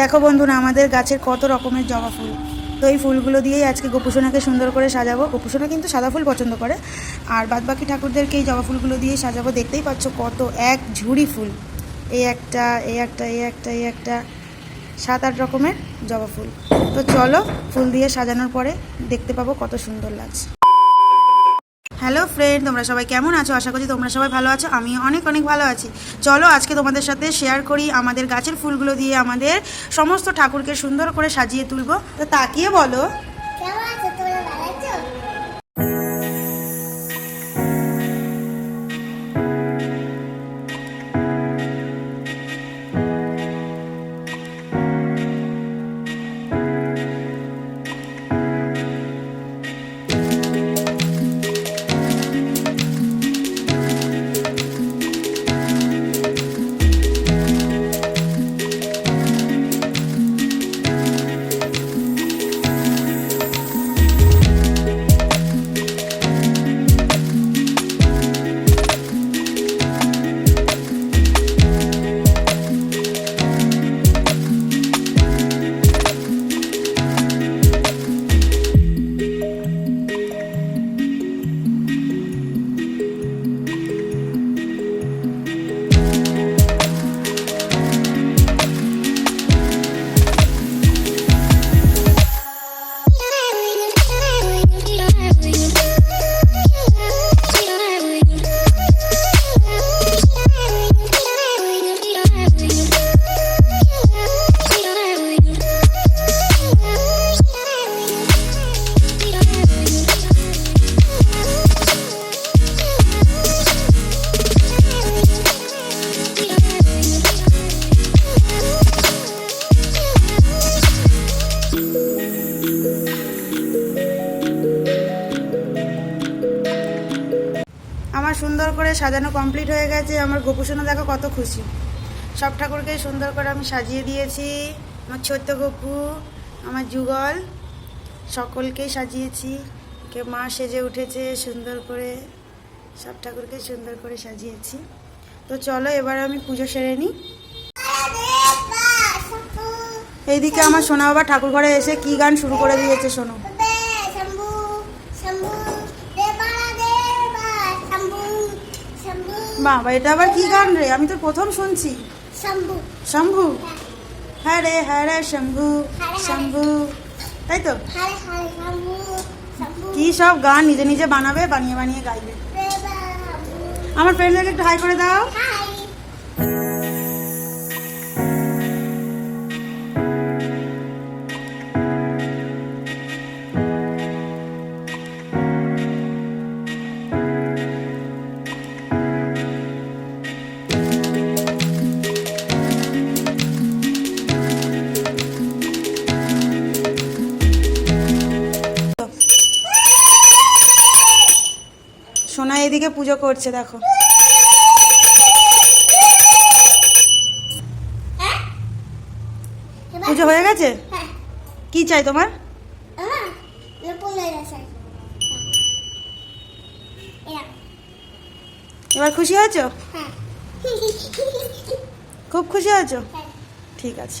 দেখো বন্ধুরা, আমাদের গাছের কত রকমের জবা ফুল। তো এই ফুলগুলো দিয়েই আজকে গোপুসোনাকে সুন্দর করে সাজাবো। গোপুসোনা কিন্তু সাদা ফুল পছন্দ করে। আর বাদবাকি ঠাকুরদেরকে এই জবা ফুলগুলো দিয়ে সাজাবো। দেখতেই পাচ্ছ কত এক ঝুড়ি ফুল। এই একটা এই একটা এই একটা এই একটা, সাত আট রকমের জবা ফুল। তো চলো ফুল দিয়ে সাজানোর পরে দেখতে পাবো কত সুন্দর লাগছে। হ্যালো ফ্রেন্ড তোমরা সবাই কেমন আছো? আশা করছি তোমরা সবাই ভালো আছো। আমি অনেক অনেক ভালো আছি। চলো, আজকে তোমাদের সাথে শেয়ার করি আমাদের গাছের ফুলগুলো দিয়ে আমাদের সমস্ত ঠাকুরকে সুন্দর করে সাজিয়ে তুলবো। তো তাকিয়ে বলো করে সাজানো কমপ্লিট হয়ে গেছে। আমার গোপুসোনা দেখো কত খুশি। সব ঠাকুরকে সুন্দর করে আমি সাজিয়ে দিয়েছি। আমার ছোট্ট গপু, আমার যুগল, সকলকেই সাজিয়েছি। কে মা সেজে উঠেছে সুন্দর করে। সব ঠাকুরকে সুন্দর করে সাজিয়েছি। তো চলো এবার আমি পুজো সেরে নিই। এইদিকে আমার সোনা বাবা ঠাকুর ঘরে এসে কি গান শুরু করে দিয়েছে শোনো। বাবা এটা আবার কি গান রে? আমি তো প্রথম শুনছি। শম্ভু। শম্ভু? হ্যাঁ। রে হ্যাঁ রে শম্ভু। হরে। শম্ভু। তাই তো? হরে হরে শম্ভু। শম্ভু। কি সব গান নিজে নিজে বানাবে বানিয়ে বানিয়ে গাইবে। আমার ফ্রেন্ডদেরকে একটু হাই করে দাও। পুজো করছে দেখো। পুজো হয়ে গেছে? হ্যাঁ। কি চাই তোমার? হয়ে। এবার খুশি হয়েছো? হ্যাঁ। খুব খুশি হয়েছো? হ্যাঁ। ঠিক আছে।